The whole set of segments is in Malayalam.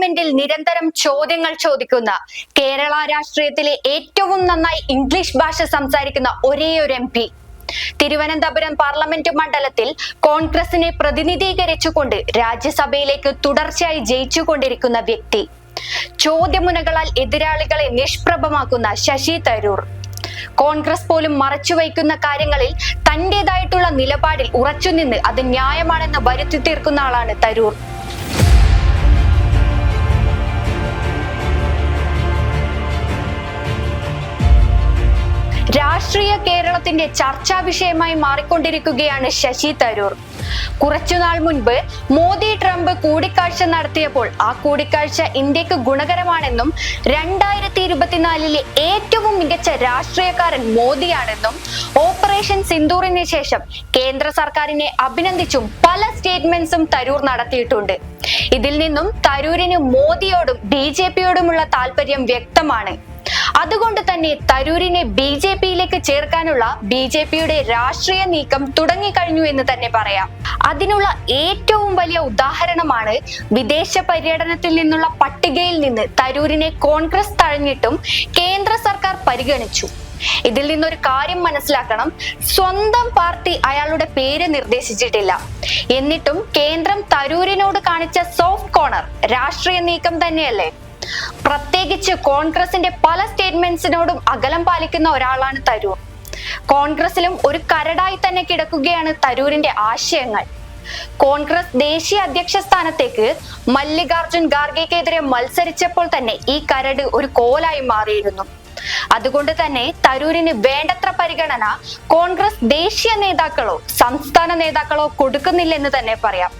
പാർലമെന്റിൽ നിരന്തരം ചോദ്യങ്ങൾ ചോദിക്കുന്ന കേരള രാഷ്ട്രീയത്തിലെ ഏറ്റവും നന്നായി ഇംഗ്ലീഷ് ഭാഷ സംസാരിക്കുന്ന ഒരേ ഒരു എം പി. തിരുവനന്തപുരം പാർലമെന്റ് മണ്ഡലത്തിൽ കോൺഗ്രസിനെ പ്രതിനിധീകരിച്ചുകൊണ്ട് രാജ്യസഭയിലേക്ക് തുടർച്ചയായി ജയിച്ചുകൊണ്ടിരിക്കുന്ന വ്യക്തി. ചോദ്യമുനകളാൽ എതിരാളികളെ നിഷ്പ്രഭമാക്കുന്ന ശശി തരൂർ. കോൺഗ്രസ് പോലും മറച്ചു മറച്ചുവയ്ക്കുന്ന കാര്യങ്ങളിൽ തന്റേതായിട്ടുള്ള നിലപാടിൽ ഉറച്ചുനിന്ന് അത് ന്യായമാണെന്ന് വരുത്തി തീർക്കുന്ന ആളാണ് തരൂർ. രാഷ്ട്രീയ കേരളത്തിന്റെ ചർച്ചാ വിഷയമായി മാറിക്കൊണ്ടിരിക്കുകയാണ് ശശി തരൂർ. കുറച്ചുനാൾ മുൻപ് മോദി ട്രംപ് കൂടിക്കാഴ്ച നടത്തിയപ്പോൾ ആ കൂടിക്കാഴ്ച ഇന്ത്യയ്ക്ക് ഗുണകരമാണെന്നും രണ്ടായിരത്തി ഇരുപത്തിനാലിലെ ഏറ്റവും മികച്ച രാഷ്ട്രീയക്കാരൻ മോദിയാണെന്നും ഓപ്പറേഷൻ സിന്ദൂറിന് ശേഷം കേന്ദ്ര സർക്കാരിനെ അഭിനന്ദിച്ചും പല സ്റ്റേറ്റ്മെന്റ്സും തരൂർ നടത്തിയിട്ടുണ്ട്. ഇതിൽ നിന്നും തരൂരിന് മോദിയോടും ബി ജെ പിയോടുമുള്ള താല്പര്യം വ്യക്തമാണ്. അതുകൊണ്ട് തന്നെ തരൂരിനെ ബി ജെ പിയിലേക്ക് ചേർക്കാനുള്ള ബി ജെ പിയുടെ രാഷ്ട്രീയ നീക്കം തുടങ്ങിക്കഴിഞ്ഞു എന്ന് തന്നെ പറയാം. അതിനുള്ള ഏറ്റവും വലിയ ഉദാഹരണമാണ് വിദേശ പര്യടനത്തിൽ നിന്നുള്ള പട്ടികയിൽ നിന്ന് തരൂരിനെ കോൺഗ്രസ് തഴഞ്ഞിട്ടും കേന്ദ്ര സർക്കാർ പരിഗണിച്ചു. ഇതിൽ നിന്നൊരു കാര്യം മനസ്സിലാക്കണം. സ്വന്തം പാർട്ടി അയാളുടെ പേര് നിർദ്ദേശിച്ചിട്ടില്ല. എന്നിട്ടും കേന്ദ്രം തരൂരിനോട് കാണിച്ച സോഫ്റ്റ് കോർണർ രാഷ്ട്രീയ നീക്കം തന്നെയല്ലേ? പ്രത്യേകിച്ച് കോൺഗ്രസിന്റെ പല സ്റ്റേറ്റ്മെന്റ്സിനോടും അകലം പാലിക്കുന്ന ഒരാളാണ് തരൂർ. കോൺഗ്രസിലും ഒരു കരടായി തന്നെ കിടക്കുകയാണ് തരൂരിന്റെ ആശയങ്ങൾ. കോൺഗ്രസ് ദേശീയ അധ്യക്ഷ സ്ഥാനത്തേക്ക് മല്ലികാർജുൻ ഖാർഗെക്കെതിരെ മത്സരിച്ചപ്പോൾ തന്നെ ഈ കരട് ഒരു കോലായി മാറിയിരുന്നു. അതുകൊണ്ട് തന്നെ തരൂരിന് വേണ്ടത്ര പരിഗണന കോൺഗ്രസ് ദേശീയ നേതാക്കളോ സംസ്ഥാന നേതാക്കളോ കൊടുക്കുന്നില്ലെന്ന് തന്നെ പറയാം.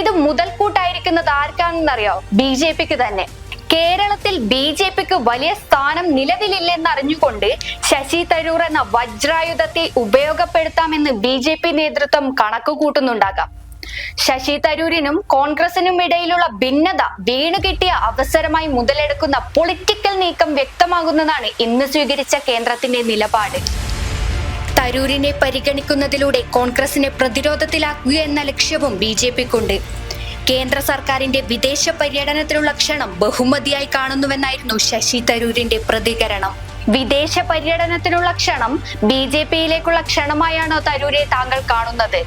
ഇത് മുതൽക്കൂട്ടായിരിക്കുന്നത് ആർക്കാണെന്നറിയോ? ബി ജെ പിക്ക് തന്നെ. കേരളത്തിൽ ബി ജെ പിക്ക് വലിയ സ്ഥാനം നിലവിലില്ലെന്നറിഞ്ഞുകൊണ്ട് ശശി തരൂർ എന്ന വജ്രായുധത്തെ ഉപയോഗപ്പെടുത്താമെന്ന് ബി ജെ പി നേതൃത്വം കണക്കുകൂട്ടുന്നുണ്ടാകാം. ശശി തരൂരിനും കോൺഗ്രസിനും ഇടയിലുള്ള ഭിന്നത വീണു കിട്ടിയ അവസരമായി മുതലെടുക്കുന്ന പൊളിറ്റിക്കൽ നീക്കം വ്യക്തമാകുന്നതാണ് ഇന്ന് സ്വീകരിച്ച കേന്ദ്രത്തിന്റെ നിലപാട്. തരൂരിനെ പരിഗണിക്കുന്നതിലൂടെ കോൺഗ്രസിനെ പ്രതിരോധത്തിലാക്കുക എന്ന ലക്ഷ്യവും ബി ജെ പിക്കുണ്ട്. കേന്ദ്ര സർക്കാരിന്റെ വിദേശ പര്യടനത്തിനുള്ള ക്ഷണം ബഹുമതിയായി കാണുന്നുവെന്നായിരുന്നു ശശി തരൂരിന്റെ പ്രതികരണം. വിദേശ പര്യടനത്തിനുള്ള ക്ഷണം ബി ജെ പിയിലേക്കുള്ള ക്ഷണമായാണോ തരൂരെ താങ്കൾ കാണുന്നത്.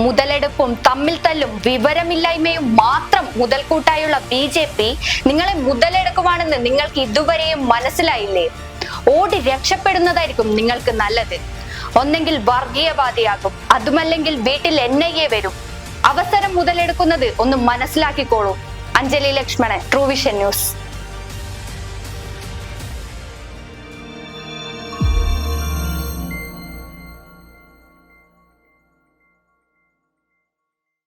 മുതലെടുപ്പും തമ്മിൽ തല്ലും വിവരമില്ലായ്മയും മാത്രം മുതൽക്കൂട്ടായുള്ള ബി ജെ പി നിങ്ങളെ മുതലെടുക്കുവാണെന്ന് നിങ്ങൾക്ക് ഇതുവരെയും മനസ്സിലായില്ലേ? ഓടി രക്ഷപ്പെടുന്നതായിരിക്കും നിങ്ങൾക്ക് നല്ലത്. ഒന്നെങ്കിൽ വർഗീയവാദിയാകും. അതുമല്ലെങ്കിൽ വീട്ടിൽ എൻ ഐ എ വരും. അവസരം മുതലെടുക്കുന്നത് ഒന്ന് മനസ്സിലാക്കിക്കോളൂ. Anjali Lakshmanan TrueVision news